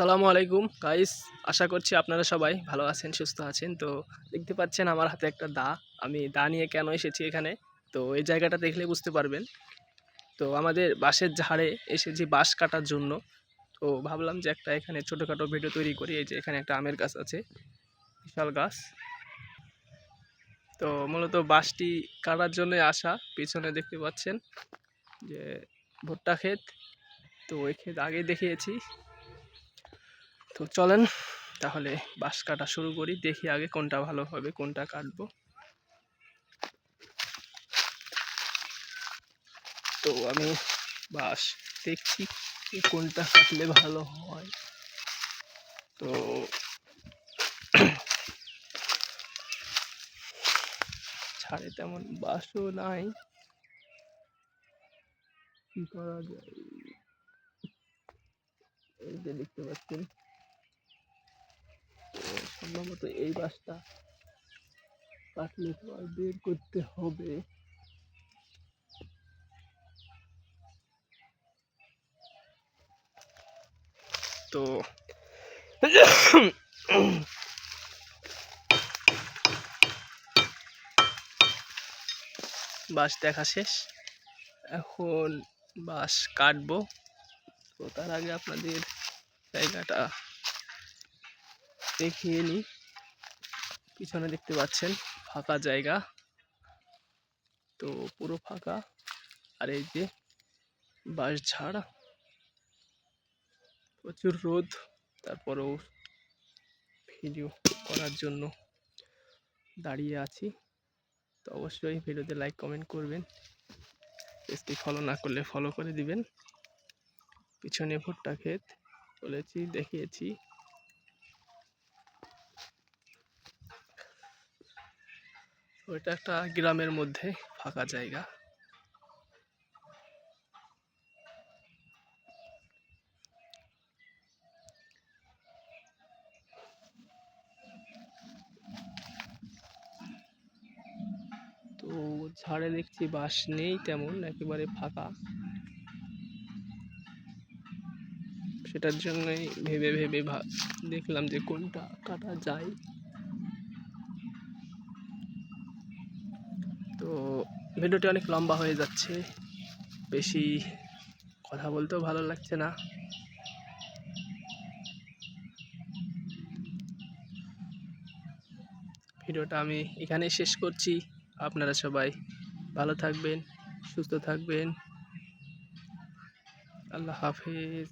আসসালামু আলাইকুম। গাইস আশা করছি আপনারা সবাই ভালো আছেন, সুস্থ আছেন। তো দেখতে পাচ্ছেন আমার হাতে একটা দা। আমি দা নিয়ে কেন এসেছি এখানে? তো এই জায়গাটা দেখলে বুঝতে পারবেন। তো আমাদের বাঁশের ঝাড়ে এসেছি বাঁশ কাটার জন্য। তো ভাবলাম যে একটা এখানে ছোটোখাটো ভিডিও তৈরি করি। এই যে এখানে একটা আমের গাছ আছে, বিশাল গাছ। তো মূলত বাঁশটি কাটার জন্য আসা। পিছনে দেখতে পাচ্ছেন যে ভুট্টা ক্ষেত। তো ওই ক্ষেত আগে দেখিয়েছি। তো চলেন, তাহলে বাঁশ কাটা শুরু করি। দেখি আগে কোনটা ভালো হবে, কোনটা কাটবো। তো আমি বাঁশ দেখছি কোনটা কাটলে ভালো হয়। তো ছাড়ে তেমন বাসও নাই। কি করা যায়? দেখতে পাচ্ছেন। সম্ভবত এই বাসটা কাটলে তো বের করতে হবে। তো বাস দেখা শেষ। এখন বাস কাটবো। তো তার আগে আপনাদের জায়গাটা দেখিয়ে নিই পিছনে দেখতে পাচ্ছেন ফাঁকা জায়গা। তো পুরো ফাঁকা। আর এই যে বাঁশ ঝাড়। প্রচুর রোদ। তারপরেও ভিডিও করার জন্য দাঁড়িয়ে আছি। তো অবশ্যই ভিডিওতে লাইক, কমেন্ট করবেন। পেজটি ফলো না করলে ফলো করে দিবেন। পিছনে ভুট্টা ক্ষেত বলেছি, দেখিয়েছি। ওইটা একটা গ্রামের মধ্যে ফাঁকা জায়গা। তো ঝাড়ে দেখছি বাস নেই তেমন, একেবারে ফাঁকা। সেটার জন্যই ভেবে ভেবে দেখলাম যে কোনটা কাটা যায় তো ভিডিওটি অনেক লম্বা হয়ে যাচ্ছে। বেশি কথা বলতেও ভালো লাগছে না। ভিডিওটা আমি এখানে শেষ করছি। আপনারা সবাই ভালো থাকবেন, সুস্থ থাকবেন। আল্লাহ হাফেজ।